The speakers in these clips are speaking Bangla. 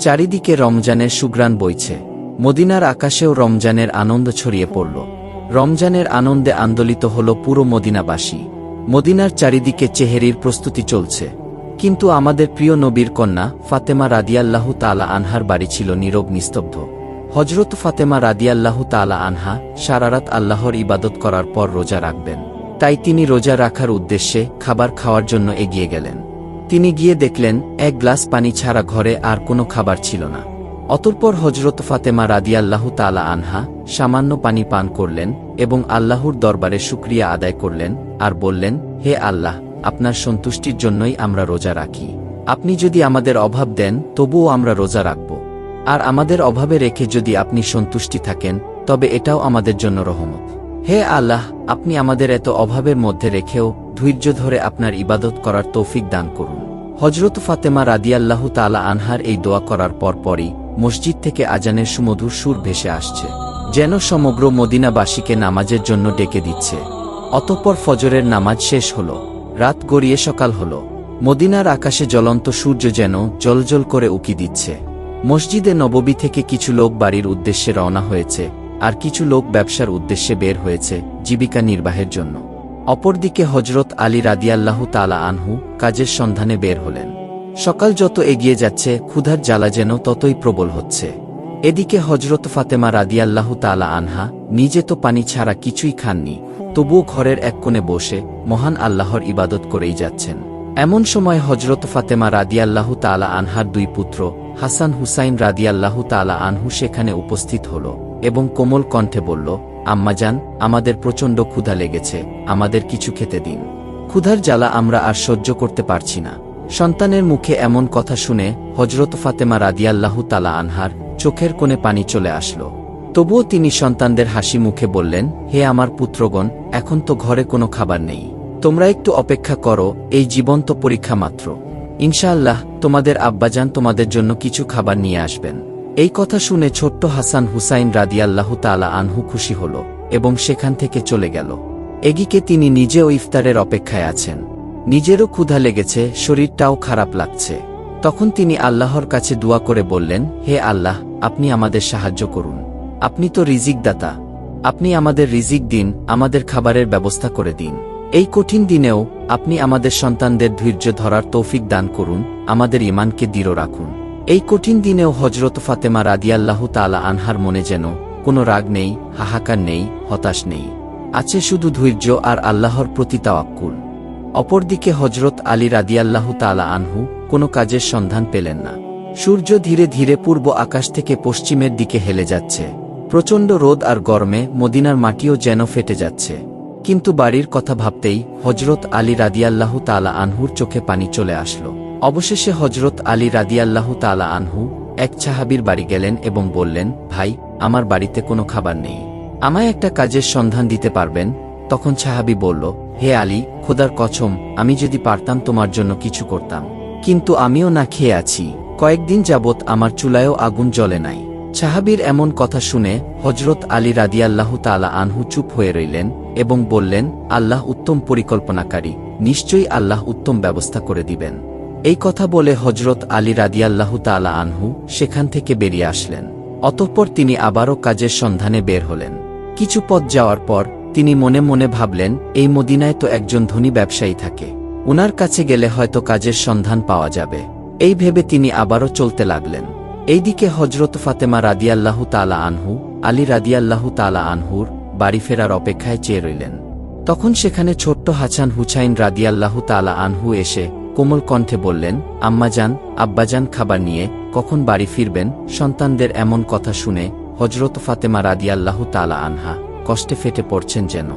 চারিদিকে রমজানের সুগ্রাণ বইছে। মদিনার আকাশেও রমজানের আনন্দ ছড়িয়ে পড়ল। রমজানের আনন্দে আন্দোলিত হল পুরো মদিনাবাসী। মদিনার চারিদিকে চেহেরির প্রস্তুতি চলছে। কিন্তু আমাদের প্রিয় নবীর কন্যা, ফাতেমা রাদিয়াল্লাহু তালা আনহার বাড়ি ছিল নীরব নিস্তব্ধ। হজরত ফাতেমা রাদিয়াল্লাহু তালা আনহা সারারাত আল্লাহর ইবাদত করার পর রোজা রাখবেন। তাই তিনি রোজা রাখার উদ্দেশ্যে খাবার খাওয়ার জন্য এগিয়ে গেলেন। তিনি গিয়ে দেখলেন, এক গ্লাস পানি ছাড়া ঘরে আর কোনো খাবার ছিল না। অতঃপর হজরত ফাতেমা রাদিয়াল্লাহু তালা আনহা সামান্য পানি পান করলেন এবং আল্লাহর দরবারে শুক্রিয়া আদায় করলেন আর বললেন, হে আল্লাহ, আপনার সন্তুষ্টির জন্যই আমরা রোজা রাখি। আপনি যদি আমাদের অভাব দেন, তবুও আমরা রোজা রাখব। আর আমাদের অভাবে রেখে যদি আপনি সন্তুষ্টি থাকেন, তবে এটাও আমাদের জন্য রহমত। হে আল্লাহ, আপনি আমাদের এত অভাবের মধ্যে রেখেও ধৈর্য ধরে আপনার ইবাদত করার তৌফিক দান করুন। হজরত ফাতেমা রাদিয়াল্লাহু তালা আনহার এই দোয়া করার পরপরই মসজিদ থেকে আজানের সুমধুর সুর ভেসে আসছে, যেন সমগ্র মদিনাবাসীকে নামাজের জন্য ডেকে দিচ্ছে। অতঃপর ফজরের নামাজ শেষ হল, রাত গড়িয়ে সকাল হল। মদিনার আকাশে জ্বলন্ত সূর্য যেন জলজল করে উকি দিচ্ছে। মসজিদে নববী থেকে কিছু লোক বাড়ির উদ্দেশ্যে রওনা হয়েছে আর কিছু লোক ব্যবসার উদ্দেশ্যে বের হয়েছে জীবিকা নির্বাহের জন্য। অপরদিকে হজরত আলী রাদিয়াল্লাহু তালা আনহু কাজের সন্ধানে বের হলেন। সকাল যত এগিয়ে যাচ্ছে, ক্ষুধার জ্বালা যেন ততই প্রবল হচ্ছে। এদিকে হজরত ফাতেমা রাদিয়াল্লাহু তালা আনহা নিজে তো পানি ছাড়া কিছুই খাননি, তবুও ঘরের এক কোণে বসে মহান আল্লাহর ইবাদত করেই যাচ্ছেন। এমন সময় হজরত ফাতেমা রাদিয়াল্লাহু তালা আনহার দুই পুত্র হাসান হুসাইন রাদিয়াল্লাহু তালা আনহু সেখানে উপস্থিত হল। এবং কোমল কণ্ঠে বলল আম্মাজান আমাদের প্রচণ্ড ক্ষুধা লেগেছে, আমাদের কিছু খেতে দিন। ক্ষুধার জ্বালা আমরা আর সহ্য করতে পারছি না। সন্তানের মুখে এমন কথা শুনে হজরত ফাতেমা রাদিয়াল্লাহু তালা আনহার চোখের কোণে পানি চলে আসলো। তবুও তিনি সন্তানদের হাসি মুখে বললেন, হে আমার পুত্রগণ, এখন তো ঘরে কোনো খাবার নেই। তোমরা একটু অপেক্ষা করো, এই জীবন্ত পরীক্ষা মাত্র। ইনশাআল্লাহ, তোমাদের আব্বাজান তোমাদের জন্য কিছু খাবার নিয়ে আসবেন। এই কথা শুনে ছোট্ট হাসান হুসাইন রাদিয়াল্লাহু তালা আনহু খুশি হল এবং সেখান থেকে চলে গেল। এগিকে তিনি নিজেও ইফতারের অপেক্ষায় আছেন। নিজেরও ক্ষুধা লেগেছে, শরীরটাও খারাপ লাগছে। তখন তিনি আল্লাহর কাছে দোয়া করে বললেন, হে আল্লাহ, আপনি আমাদের সাহায্য করুন। আপনি তো রিজিক দাতা আপনি আমাদের রিজিক দিন, আমাদের খাবারের ব্যবস্থা করে দিন। এই কঠিন দিনেও আপনি আমাদের সন্তানদের ধৈর্য ধরার তৌফিক দান করুন, আমাদের ইমানকে দৃঢ় রাখুন। এই কঠিন দিনেও হজরত ফাতেমা রাদিয়াল্লাহু তালা আনহার মনে যেন কোনো রাগ নেই, হাহাকার নেই, হতাশ নেই। আছে শুধু ধৈর্য আর আল্লাহর প্রতি তাওয়াক্কুল। অপরদিকে হজরত আলী রাদিয়াল্লাহু তালা আনহু কোনো কাজের সন্ধান পেলেন না। সূর্য ধীরে ধীরে পূর্ব আকাশ থেকে পশ্চিমের দিকে হেলে যাচ্ছে। প্রচণ্ড রোদ আর গরমে মদিনার মাটিও যেন ফেটে যাচ্ছে। কিন্তু বাড়ির কথা ভাবতেই হজরত আলী রাদিয়াল্লাহু তালা আনহুর চোখে পানি চলে আসলো। অবশেষে হজরত আলী রাদিয়াল্লাহু তালা আনহু এক চাহাবির বাড়ি গেলেন এবং বললেন, ভাই, আমার বাড়িতে কোনো খাবার নেই। আমায় একটা কাজের সন্ধান দিতে পারবেন? তখন সাহাবি বলল, হে আলী, খোদার কছম আমি যদি পারতাম তোমার জন্য কিছু করতাম। কিন্তু আমিও না খেয়ে আছি। কয়েকদিন যাবৎ আমার চুলায়ও আগুন জ্বলে নাই। সাহাবির এমন কথা শুনে হজরত আলী রাদিয়াল্লাহু তালা আনহু চুপ হয়ে রইলেন এবং বললেন, আল্লাহ উত্তম পরিকল্পনাকারী। নিশ্চয়ই আল্লাহ উত্তম ব্যবস্থা করে দিবেন। এই কথা বলে হজরত আলী রাদিয়াল্লাহু তালা আনহু সেখান থেকে বেরিয়ে আসলেন। অতঃপর তিনি আবারও কাজের সন্ধানে বের হলেন। কিছু পথ যাওয়ার পর তিনি মনে মনে ভাবলেন, এই মদিনায় তো একজন ধনী ব্যবসায়ী থাকে। উনার কাছে গেলে হয়তো কাজের সন্ধান পাওয়া যাবে। এই ভেবে তিনি আবারও চলতে লাগলেন। এইদিকে হজরত ফাতেমা রাদিয়াল্লাহু তালা আনহু, আলী রাদিয়াল্লাহু তালা আনহুর বাড়ি ফেরার অপেক্ষায় চেয়ে রইলেন। তখন সেখানে ছোট্ট হাসান হুসাইন রাদিয়াল্লাহু তালা আনহু এসে কোমল কণ্ঠে বললেন, আম্মাজান, আব্বাজান খাবার নিয়ে কখন বাড়ি ফিরবেন? সন্তানদের এমন কথা শুনে হজরত ফাতেমা রাদিয়াল্লাহু তালা আনহা কষ্টে ফেটে পড়ছেন যেন।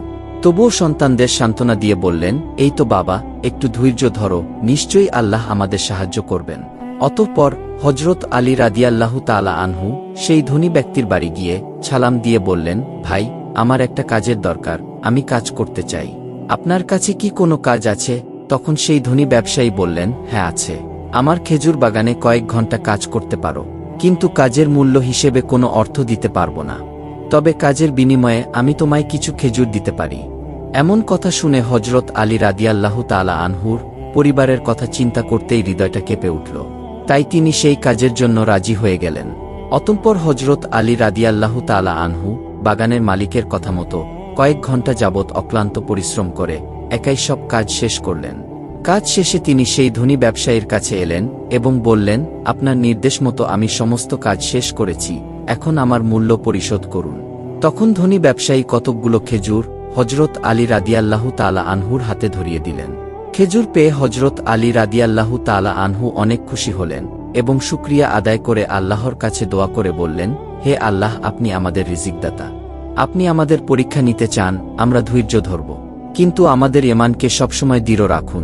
তবুও সন্তানদের সান্ত্বনা দিয়ে বললেন, এই তো বাবা, একটু ধৈর্য ধরো, নিশ্চয়ই আল্লাহ আমাদের সাহায্য করবেন। অতঃপর হজরত আলী রাদিয়াল্লাহু তালা আনহু সেই ধনী ব্যক্তির বাড়ি গিয়ে ছালাম দিয়ে বললেন, ভাই, আমার একটা কাজের দরকার, আমি কাজ করতে চাই। আপনার কাছে কি কোনো কাজ আছে? তখন সেই ধনী ব্যবসায়ী বললেন হ্যাঁ আছে। আমার খেজুর বাগানে কয়েক ঘণ্টা কাজ করতে পারো, কিন্তু কাজের মূল্য হিসেবে কোনো অর্থ দিতে পারব না। তবে কাজের বিনিময়ে আমি তোমায় কিছু খেজুর দিতে পারি। এমন কথা শুনে হজরত আলী রাদিয়াল্লাহু তালা আনহুর পরিবারের কথা চিন্তা করতেই হৃদয়টা কেঁপে উঠল। তাই তিনি সেই কাজের জন্য রাজি হয়ে গেলেন। অতঃপর হজরত আলী রাদিয়াল্লাহু তালা আনহু বাগানের মালিকের কথা মতো কয়েক ঘণ্টা যাবৎ অক্লান্ত পরিশ্রম করে একাই সব কাজ শেষ করলেন। কাজ শেষে তিনি সেই ধনী ব্যবসায়ীর কাছে এলেন এবং বললেন, আপনার নির্দেশ মতো আমি সমস্ত কাজ শেষ করেছি, এখন আমার মূল্য পরিশোধ করুন। তখন ধনী ব্যবসায়ী কতকগুলো খেজুর হজরত আলী রাদিয়াল্লাহু তালা আনহুর হাতে ধরিয়ে দিলেন। খেজুর পেয়ে হজরত আলী রাদিয়াল্লাহু তালা আনহু অনেক খুশি হলেন এবং শুক্রিয়া আদায় করে আল্লাহর কাছে দোয়া করে বললেন, হে আল্লাহ, আপনি আমাদের রিজিকদাতা। আপনি আমাদের পরীক্ষা নিতে চান, আমরা ধৈর্য ধরব। কিন্তু আমাদের এমানকে সবসময় দৃঢ় রাখুন।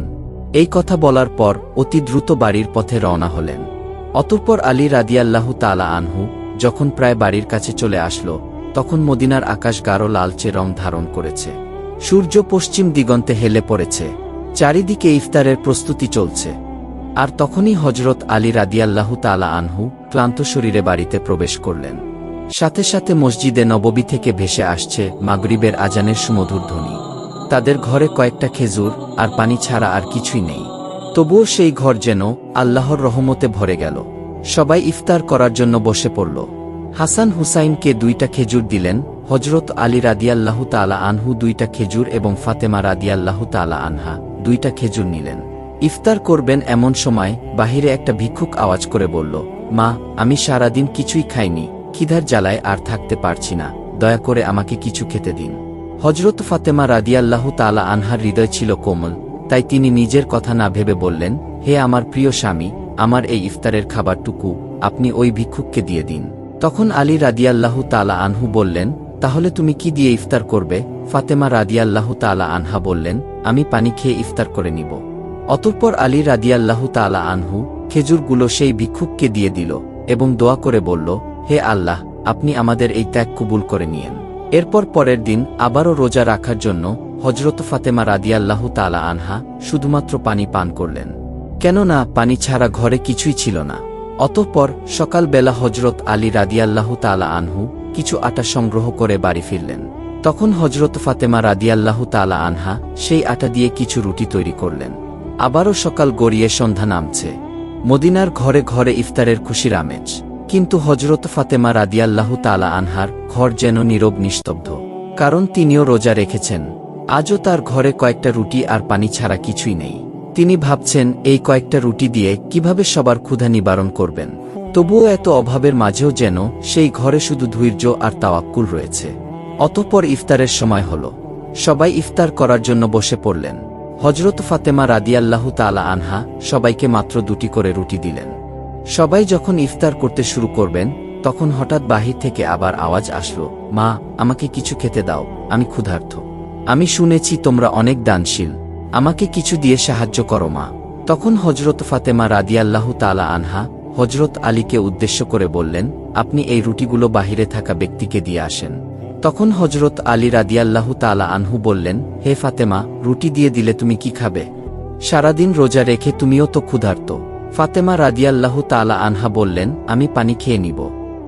এই কথা বলার পর অতি দ্রুত বাড়ির পথে রওনা হলেন। অতঃপর আলী রাদিয়াল্লাহু তালা আনহু যখন প্রায় বাড়ির কাছে চলে আসলো, তখন মদিনার আকাশ গাঢ় লালচে রং ধারণ করেছে। সূর্য পশ্চিম দিগন্তে হেলে পড়েছে। চারিদিকে ইফতারের প্রস্তুতি চলছে। আর তখনই হজরত আলী রাদিয়াল্লাহু তালা আনহু ক্লান্ত শরীরে বাড়িতে প্রবেশ করলেন। সাথে সাথে মসজিদে নববী থেকে ভেসে আসছে মাগরিবের আজানের সুমধুর ধ্বনি। তাদের ঘরে কয়েকটা খেজুর আর পানি ছাড়া আর কিছুই নেই। তবুও সেই ঘর যেন আল্লাহর রহমতে ভরে গেল। সবাই ইফতার করার জন্য বসে পড়ল। হাসান হুসাইনকে দুইটা খেজুর দিলেন হজরত আলী রাদিয়াল্লাহু তালা আনহু দুইটা খেজুর এবং ফাতেমা রাদিয়াল্লাহু তালা আনহা দুইটা খেজুর নিলেন। ইফতার করবেন এমন সময় বাহিরে একটা ভিক্ষুক আওয়াজ করে বলল, মা, আমি সারাদিন কিছুই খাইনি, খিদার জ্বালায় আর থাকতে পারছি না, দয়া করে আমাকে কিছু খেতে দিন। হজরত ফাতেমা রাদিয়াল্লাহু তালা আনহার হৃদয় ছিল কোমল, তাই তিনি নিজের কথা না ভেবে বললেন, হে আমার প্রিয় স্বামী, আমার এই ইফতারের খাবারটুকু আপনি ওই ভিক্ষুককে দিয়ে দিন। তখন আলী রাদিয়াল্লাহু তালা আনহু বললেন, তাহলে তুমি কি দিয়ে ইফতার করবে? ফাতেমা রাদিয়াল্লাহু তালা আনহা বললেন, আমি পানি খেয়ে ইফতার করে নিব। অতঃপর আলী রাদিয়াল্লাহু তালা আনহু খেজুরগুলো সেই ভিক্ষুককে দিয়ে দিল এবং দোয়া করে বলল, হে আল্লাহ, আপনি আমাদের এই ত্যাগ কবুল করে নিয়েন। এরপর পরের দিন আবারও রোজা রাখার জন্য হজরত ফাতেমা রাদিয়াল্লাহু তালা আনহা শুধুমাত্র পানি পান করলেন। কেননা পানি ছাড়া ঘরে কিছুই ছিল না। অতঃপর সকালবেলা হজরত আলী রাদিয়াল্লাহু তালা আনহু কিছু আটা সংগ্রহ করে বাড়ি ফিরলেন। তখন হজরত ফাতেমা রাদিয়াল্লাহু তালা আনহা সেই আটা দিয়ে কিছু রুটি তৈরি করলেন। আবারও সকাল গড়িয়ে সন্ধ্যা নামছে। মদিনার ঘরে ঘরে ইফতারের খুশির আমেজ। কিন্তু হজরত ফাতেমা রাদিয়াল্লাহু তালা আনহার ঘর যেন নীরব নিস্তব্ধ। কারণ তিনিও রোজা রেখেছেন। আজও তার ঘরে কয়েকটা রুটি আর পানি ছাড়া কিছুই নেই। তিনি ভাবছেন, এই কয়েকটা রুটি দিয়ে কীভাবে সবার ক্ষুধা নিবারণ করবেন? তবুও এত অভাবের মাঝেও যেন সেই ঘরে শুধু ধৈর্য আর তাওয়াক্কুল রয়েছে। অতঃপর ইফতারের সময় হল। সবাই ইফতার করার জন্য বসে পড়লেন। হজরত ফাতেমা রাদিয়াল্লাহু তালা আনহা সবাইকে মাত্র দুটি করে রুটি দিলেন। সবাই যখন ইফতার করতে শুরু করবেন, তখন হঠাৎ বাহির থেকে আবার আওয়াজ আসলো, মা, আমাকে কিছু খেতে দাও, আমি ক্ষুধার্থ আমি শুনেছি তোমরা অনেক দানশীল। আমাকে কিছু দিয়ে সাহায্য করো, মা। তখন হজরত ফাতেমা রাদিয়াল্লাহু তালা আনহা হজরত আলীকে উদ্দেশ্য করে বললেন, আপনি এই রুটিগুলো বাহিরে থাকা ব্যক্তিকে দিয়ে আসেন। তখন হজরত আলী রাদিয়াল্লাহু তালা আনহু বললেন, হে ফাতেমা, রুটি দিয়ে দিলে তুমি কি খাবে? সারাদিন রোজা রেখে তুমিও তো ক্ষুধার্ত। ফাতেমা রাদিয়াল্লাহু তালা আনহা বললেন, আমি পানি খেয়ে নিব।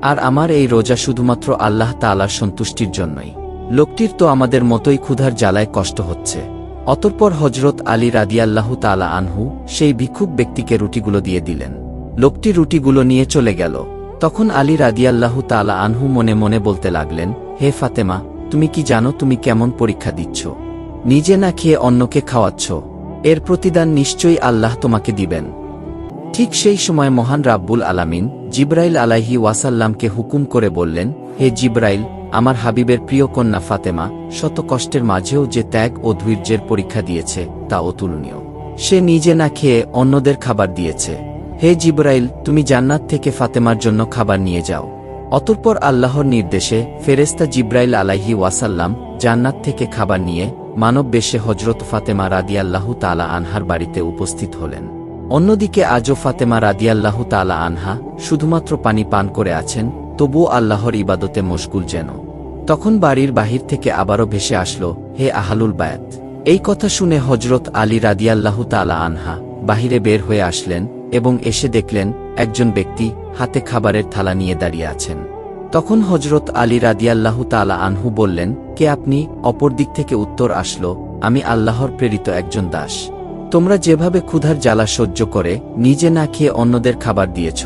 আর আমার এই রোজা শুধুমাত্র আল্লাহ তালার সন্তুষ্টির জন্যই। লোকটির তো আমাদের মতোই ক্ষুধার জ্বালায় কষ্ট হচ্ছে। অতঃপর হজরত আলী রাদিয়াল্লাহু তালা আনহু সেই ভিক্ষুক ব্যক্তিকে রুটিগুলো দিয়ে দিলেন। লোকটি রুটিগুলো নিয়ে চলে গেল। তখন আলী রাদিয়াল্লাহু তালা আনহু মনে মনে বলতে লাগলেন, হে ফাতেমা, তুমি কি জানো তুমি কেমন পরীক্ষা দিচ্ছ? নিজে না খেয়ে অন্যকে খাওয়াচ্ছ? এর প্রতিদান নিশ্চয়ই আল্লাহ তোমাকে দিবেন। ঠিক সেই সময় মহান রাব্বুল আলামিন জিব্রাইল আলাহি ওয়াসাল্লামকে হুকুম করে বললেন, হে জিব্রাইল, আমার হাবিবের প্রিয় কন্যা ফাতেমা, শত কষ্টের মাঝেও যে ত্যাগ ও ধৈর্যের পরীক্ষা দিয়েছে তা অতুলনীয় সে নিজে না খেয়ে অন্যদের খাবার দিয়েছে। হে জিব্রাইল, তুমি জান্নাত থেকে ফাতেমার জন্য খাবার নিয়ে যাও। অতঃপর আল্লাহর নির্দেশে ফেরেস্তা জিব্রাইল আলাহি ওয়াসাল্লাম জান্নাত থেকে খাবার নিয়ে মানব বেশে হজরত ফাতেমা রাদিয়াল্লাহু তালা আনহার বাড়িতে উপস্থিত হলেন। অন্যদিকে আজও ফাতেমা রাদিয়াল্লাহু তালা আনহা শুধুমাত্র পানি পান করে আছেন, তবুও আল্লাহর ইবাদতে মশগুল যেন। তখন বাড়ির বাহির থেকে আবারও ভেসে আসলো, হে আহালুল বায়াত! এই কথা শুনে হজরত আলী রাদিয়াল্লাহু তালা আনহা বাহিরে বের হয়ে আসলেন এবং এসে দেখলেন একজন ব্যক্তি হাতে খাবারের থালা নিয়ে দাঁড়িয়ে আছেন। তখন হজরত আলী রাদিয়াল্লাহু তালা আনহু বললেন, কে আপনি? অপর দিক থেকে উত্তর আসলো, আমি আল্লাহর প্রেরিত একজন দাস। তোমরা যেভাবে ক্ষুধার জ্বালা সহ্য করে, নিজে না খেয়ে অন্যদের খাবার দিয়েছ,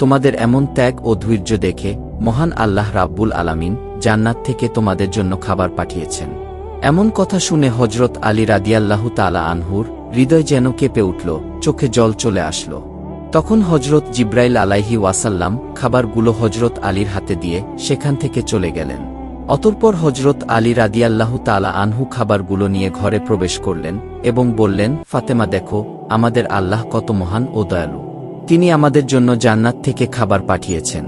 তোমাদের এমন ত্যাগ ও ধৈর্য দেখে মহান আল্লাহ রাব্বুল আলামিন জান্নাত থেকে তোমাদের জন্য খাবার পাঠিয়েছেন। এমন কথা শুনে হজরত আলী রাদিয়াল্লাহু তালা আনহুর হৃদয় যেন কেঁপে উঠল, চোখে জল চলে আসলো। তখন হজরত জিব্রাইল আলাইহি ওয়াসাল্লাম খাবারগুলো হজরত আলীর হাতে দিয়ে সেখান থেকে চলে গেলেন। অতঃপর হজরত আলী রাদিয়াল্লাহু তালা আনহু খাবারগুলো নিয়ে ঘরে প্রবেশ করলেন এবং বললেন, ফাতেমা, দেখো, আমাদের আল্লাহ কত মহান ও দয়ালু। তিনি আমাদের জন্য জান্নাত থেকে খাবার পাঠিয়েছেন।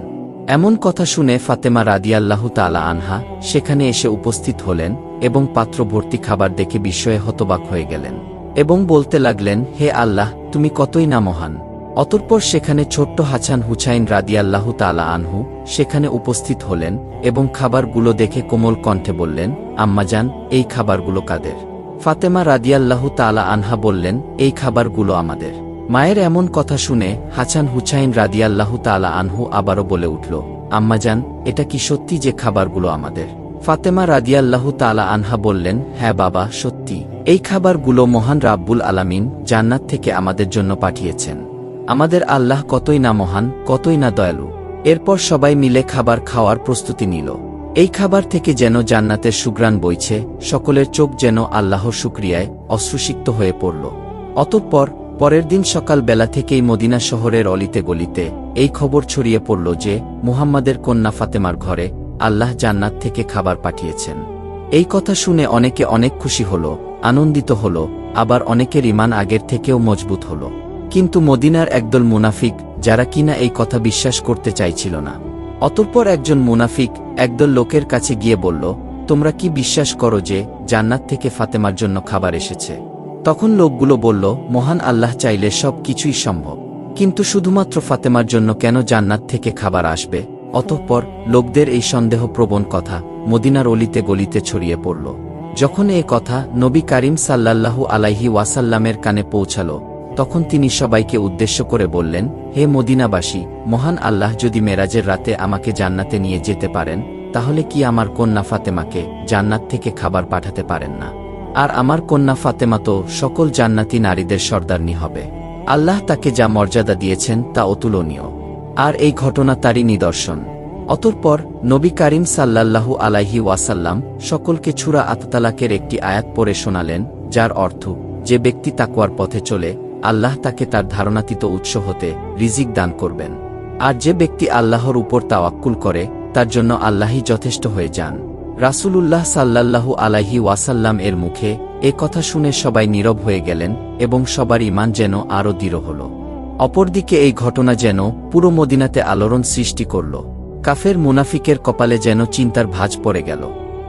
এমন কথা শুনে ফাতেমা রাদিয়াল্লাহু তালা আনহা সেখানে এসে উপস্থিত হলেন এবং পাত্র ভর্তি খাবার দেখে বিস্ময়ে হতবাক হয়ে গেলেন এবং বলতে লাগলেন, হে আল্লাহ, তুমি কতই না মহান। অতঃপর সেখানে ছোট্ট হাছান হুছাইন রাদিয়াল্লাহু তালা আনহু সেখানে উপস্থিত হলেন এবং খাবারগুলো দেখে কোমল কণ্ঠে বললেন আম্মাজান এই খাবারগুলো কাদের? ফাতেমা রাদিয়াল্লাহু তালা আনহা বললেন, এই খাবারগুলো আমাদের। মায়ের এমন কথা শুনে হাছান হুছাইন রাদিয়াল্লাহু তালা আনহু আবারও বলে উঠল আম্মাজান এটা কি সত্যি যে খাবারগুলো আমাদের? ফাতেমা রাদিয়াল্লাহু তালা আনহা বললেন হ্যাঁ বাবা, সত্যি। এই খাবারগুলো মহান রাব্বুল আলামিন জান্নাত থেকে আমাদের জন্য পাঠিয়েছেন। আমাদের আল্লাহ কতই না মহান, কতই না দয়ালু। এরপর সবাই মিলে খাবার খাওয়ার প্রস্তুতি নিল। এই খাবার থেকে যেন জান্নাতের সুগ্রাণ বইছে, সকলের চোখ যেন আল্লাহর শুক্রিয়ায় অশ্রুসিক্ত হয়ে পড়ল। অতঃপর, পরের দিন সকাল বেলা থেকেই মদিনা শহরের অলিতে গলিতে এই খবর ছড়িয়ে পড়ল যে, মুহাম্মাদের কন্যা ফাতেমার ঘরে আল্লাহ জান্নাত থেকে খাবার পাঠিয়েছেন। এই কথা শুনে অনেকে অনেক খুশি হল, আনন্দিত হল, আবার অনেকের ইমান আগের থেকেও মজবুত হল। কিন্তু মদিনার একদল মুনাফিক, যারা কিনা এই কথা বিশ্বাস করতে চাইছিল না। অতঃপর একজন মুনাফিক, একদল লোকের কাছে গিয়ে বলল, তোমরা কি বিশ্বাস করো যে, জান্নাত থেকে ফাতেমার জন্য খাবার এসেছে? তখন লোকগুলো বলল, মহান আল্লাহ চাইলে সব কিছুই সম্ভব। কিন্তু শুধুমাত্র ফাতেমার জন্য কেন জান্নাত থেকে খাবার আসবে? অতঃপর লোকদের এই সন্দেহ প্রবণ কথা মদিনার অলিতে গলিতে ছড়িয়ে পড়ল। যখন এ কথা নবী কারিম সাল্লাল্লাহু আলাইহি ওয়াসাল্লামের কানে পৌঁছাল তখন তিনি সবাইকে উদ্দেশ্য করে বললেন, হে মদিনাবাসী, মহান আল্লাহ যদি মেরাজের রাতে আমাকে জান্নাতে নিয়ে যেতে পারেন, তাহলে কি আমার কন্যা ফাতেমাকে জান্নাত থেকে খাবার পাঠাতে পারেন না? আর আমার কন্যা ফাতেমা তো সকল জান্নাতি নারীদের সর্দারনি হবে। আল্লাহ তাকে যা মর্যাদা দিয়েছেন তা অতুলনীয়। আর এই ঘটনা তারই নিদর্শন। অতঃপর নবী কারিম সাল্লাল্লাহু আলাইহি ওয়াসাল্লাম সকলকে ছুরা আততালাকের একটি আয়াত পড়ে শোনালেন, যার অর্থ, যে ব্যক্তি তাকুয়ার পথে চলে আল্লাহ তাকে তার ধারণাতীত উৎস হতে রিজিক দান করবেন। আর যে ব্যক্তি আল্লাহর উপর তাওয়াক্কুল করে, তার জন্য আল্লাহই যথেষ্ট হয়ে যান। রাসূলুল্লাহ সাল্লাল্লাহু আলাইহি ওয়াসাল্লাম এর মুখে এ কথা শুনে সবাই নীরব হয়ে গেলেন এবং সবার ইমান যেন আরও দৃঢ় হল। অপরদিকে এই ঘটনা যেন পুরো মদিনাতে আলোড়ন সৃষ্টি করল। কাফের মুনাফিকের কপালে যেন চিন্তার ভাঁজ পড়ে গেল।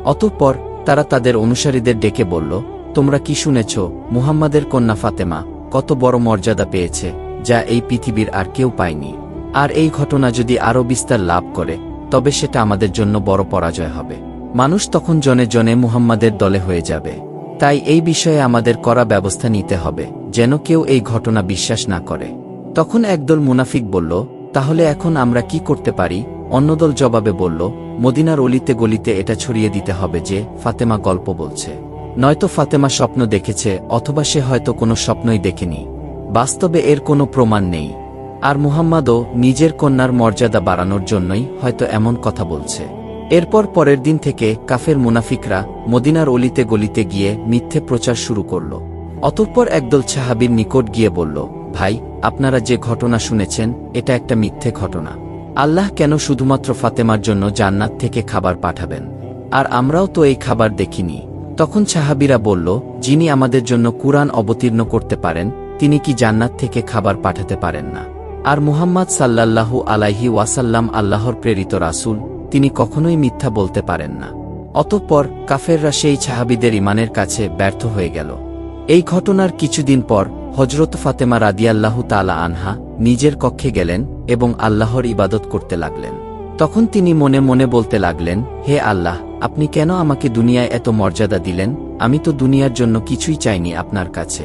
অতঃপর তারা তাদের অনুসারীদের ডেকে বলল, তোমরা কি শুনেছ, মুহাম্মাদের কন্যা ফাতেমা কত বড় মর্যাদা পেয়েছে, যা এই পৃথিবীর আর কেউ পায়নি। আর এই ঘটনা যদি আরও বিস্তার লাভ করে, তবে সেটা আমাদের জন্য বড় পরাজয় হবে। মানুষ তখন জনে জনে মুহাম্মাদের দলে হয়ে যাবে। তাই এই বিষয়ে আমাদের করা ব্যবস্থা নিতে হবে, যেন কেউ এই ঘটনা বিশ্বাস না করে। তখন একদল মুনাফিক বলল, তাহলে এখন আমরা কি করতে পারি? অন্যদল জবাবে বলল, মদিনার অলিতে গলিতে এটা ছড়িয়ে দিতে হবে যে, ফাতেমা গল্প বলছে। নয়তো ফাতেমা স্বপ্ন দেখেছে অথবা সে হয়তো কোনো স্বপ্নই দেখেনি। বাস্তবে এর কোনো প্রমাণ নেই। আর মুহাম্মাদও নিজের কন্যার মর্যাদা বাড়ানোর জন্যই হয়তো এমন কথা বলছে। এরপর পরের দিন থেকে কাফের মুনাফিকরা মদিনার অলিতে গলিতে গিয়ে মিথ্যে প্রচার শুরু করল। অতঃপর একদল ছাহাবির নিকট গিয়ে বলল, ভাই, আপনারা যে ঘটনা শুনেছেন, এটা একটা মিথ্যে ঘটনা। আল্লাহ কেন শুধুমাত্র ফাতেমার জন্য জান্নাত থেকে খাবার পাঠাবেন? আর আমরাও তো এই খাবার দেখিনি। তখন সাহাবিরা বলল, যিনি আমাদের জন্য কুরআন অবতীর্ণ করতে পারেন, তিনি কি জান্নাত থেকে খাবার পাঠাতে পারেন না? আর মুহাম্মদ সাল্লাল্লাহু আলাইহি ওয়াসাল্লাম আল্লাহর প্রেরিত রাসূল, তিনি কখনোই মিথ্যা বলতে পারেন না। অতঃপর কাফেররা সেই সাহাবিদের ইমানের কাছে ব্যর্থ হয়ে গেল। এই ঘটনার কিছুদিন পর হজরত ফাতেমা রাদিয়াল্লাহু তালা আনহা নিজের কক্ষে গেলেন এবং আল্লাহর ইবাদত করতে লাগলেন। তখন তিনি মনে মনে বলতে লাগলেন, হে আল্লাহ, আপনি কেন আমাকে দুনিয়ায় এত মর্যাদা দিলেন? আমি তো দুনিয়ার জন্য কিছুই চাইনি আপনার কাছে।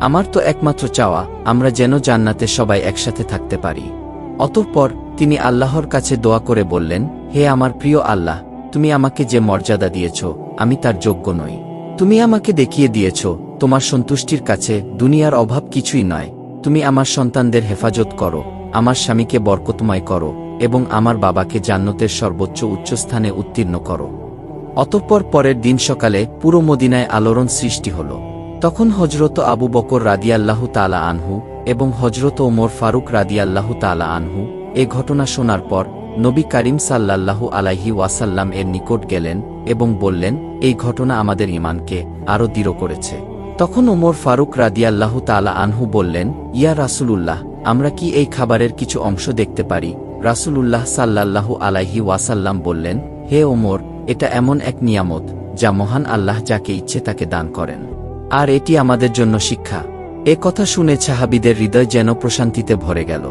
আমার তো একমাত্র চাওয়া, আমরা যেন জান্নাতে সবাই একসাথে থাকতে পারি। অতঃপর তিনি আল্লাহর কাছে দোয়া করে বললেন, হে আমার প্রিয় আল্লাহ, তুমি আমাকে যে মর্যাদা দিয়েছ, আমি তার যোগ্য নই। তুমি আমাকে দেখিয়ে দিয়েছ, তোমার সন্তুষ্টির কাছে দুনিয়ার অভাব কিছুই নয়। তুমি আমার সন্তানদের হেফাজত করো, আমার স্বামীকে বরকতময় করো। এবং আমার বাবাকে জান্নতের সর্বোচ্চ উচ্চস্থানে উত্তীর্ণ করো। অতঃপর পরের দিন সকালে পুরো মদিনায় আলোড়ন সৃষ্টি হল। তখন হজরত আবু বকর রাদিয়াল্লাহু তালা আনহু এবং হজরত ওমর ফারুক রাদিয়াল্লাহু তালা আনহু এ ঘটনা শোনার পর নবী করিম সাল্লাল্লাহু আলাইহি ওয়াসাল্লাম এর নিকট গেলেন এবং বললেন, এই ঘটনা আমাদের ইমানকে আরও দৃঢ় করেছে। তখন ওমর ফারুক রাদিয়াল্লাহু তালা আনহু বললেন, ইয়া রাসূলুল্লাহ, আমরা কি এই খাবারের কিছু অংশ দেখতে পারি? রাসূলুল্লাহ সাল্লাল্লাহু আলাইহি ওয়াসাল্লাম বললেন, হে ওমর, এটা এমন এক নিয়ামত যা মহান আল্লাহ যাকে ইচ্ছে তাকে দান করেন। আর এটি আমাদের জন্য শিক্ষা। এ কথা শুনে সাহাবিদের হৃদয় যেন প্রশান্তিতে ভরে গেল।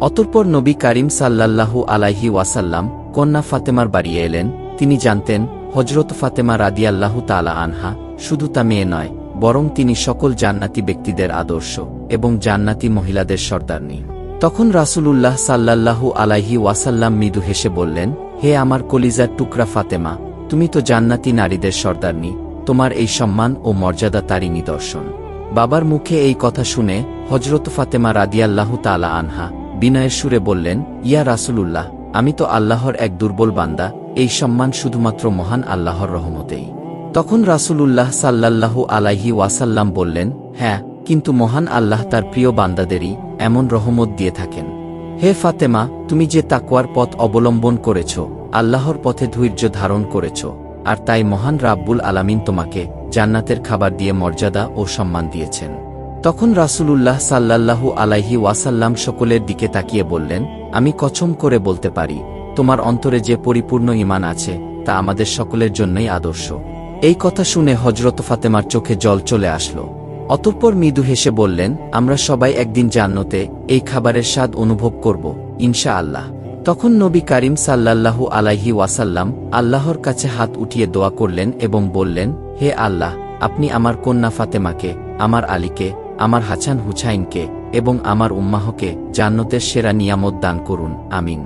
অতঃপর নবী করিম সাল্লাল্লাহু আলাইহি ওয়াসাল্লাম কন্যা ফাতেমার বাড়ি এলেন। তিনি জানতেন হজরত ফাতেমা রাদিয়াল্লাহু তালা আনহা শুধু তা মেয়ে নয়, বরং তিনি সকল জান্নাতি ব্যক্তিদের আদর্শ এবং জান্নাতি মহিলাদের সর্দারনি। তখন রাসূলুল্লাহ সাল্লাল্লাহু আলাইহি ওয়াসাল্লাম মৃদু হেসে বললেন, হে আমার কলিজার টুকরা ফাতেমা, তুমি তো জান্নাতি নারীদের সর্দারনি, তোমার এই সম্মান ও মর্যাদা তারই নিদর্শন। বাবার মুখে এই কথা শুনে হজরত ফাতেমা রাদিয়াল্লাহু তালা আনহা বিনয়ের সুরে বললেন, ইয়া রাসূলুল্লাহ, আমি তো আল্লাহর এক দুর্বল বান্দা, এই সম্মান শুধুমাত্র মহান আল্লাহর রহমতেই। তখন রাসূলুল্লাহ সাল্লাল্লাহু আলাইহি ওয়াসাল্লাম বললেন হ্যাঁ কিন্তু মহান আল্লাহ তার প্রিয় বান্দাদেরই এমন রহমত দিয়ে থাকেন। হে ফাতেমা, তুমি যে তাকওয়ার পথ অবলম্বন করেছ, আল্লাহর পথে ধৈর্য ধারণ করেছ, আর তাই মহান রাব্বুল আলামিন তোমাকে জান্নাতের খাবার দিয়ে মর্যাদা ও সম্মান দিয়েছেন। তখন রাসূলুল্লাহ সাল্লাল্লাহু আলাইহি ওয়াসাল্লাম সকলের দিকে তাকিয়ে বললেন, আমি কছম করে বলতে পারি, তোমার অন্তরে যে পরিপূর্ণ ঈমান আছে, তা আমাদের সকলের জন্যই আদর্শ। এই কথা শুনে হজরত ফাতেমার চোখে জল চলে আসলো। অতঃপর মৃদু হেসে বললেন, আমরা সবাই একদিন জান্নতে এই খাবারের স্বাদ অনুভব করব ইনশা আল্লাহ তখন নবী করিম সাল্লাল্লাহু আলাইহি ওয়াসাল্লাম আল্লাহর কাছে হাত উঠিয়ে দোয়া করলেন এবং বললেন, হে আল্লাহ, আপনি আমার কন্যা ফাতেমাকে, আমার আলীকে, আমার হাছান হুছাইনকে এবং আমার উম্মাহকে জান্নতের সেরা নিয়ামত দান করুন, আমিন।